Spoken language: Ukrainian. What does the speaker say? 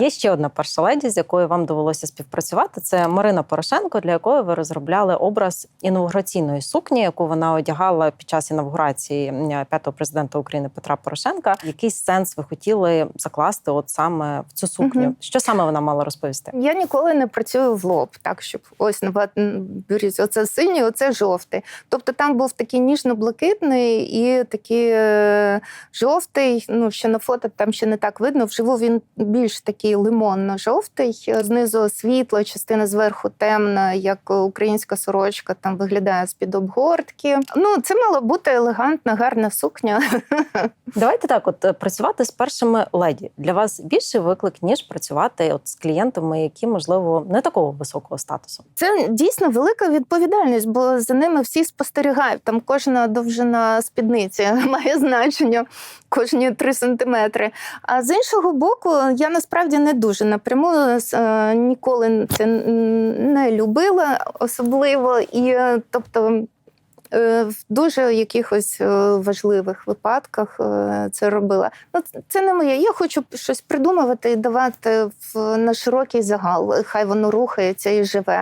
Є ще одна перша леді, з якою вам довелося співпрацювати. Це Марина Порошенко, для якої ви розробляли образ інаугураційної сукні, яку вона одягала під час інавгурації п'ятого президента України Петра Порошенка. Якийсь сенс ви хотіли закласти, от саме в цю сукню? Мгм. Що саме вона мала розповісти? Я ніколи не працюю в лоб, так щоб ось на оце синій, оце жовтий. Тобто там був такий ніжно-блакитний і такий е, жовтий. Ну ще на фото там ще не так видно. Вживу він більш такий лимонно-жовтий. Знизу світло, частина зверху темна, як українська сорочка. Там виглядає з під обгортки. Ну це мала бути елегантна, гарна сукня. Давайте так, от е, працювати з першими леді для вас більший виклик, ніж працювати от з клієнтами, які можливо не такого високого статусу. Це дійсно велика відповідальність, бо за ними всі спостерігають. Там кожна довжина спідниці має значення, кожні три сантиметри. А з іншого боку, я насправді не дуже напряму е, ніколи це не любила особливо. І е, тобто. Е, В дуже якихось е, важливих випадках е, це робила. Ну, це- не моє. Я хочу щось придумувати і давати в на широкий загал. Хай воно рухається і живе.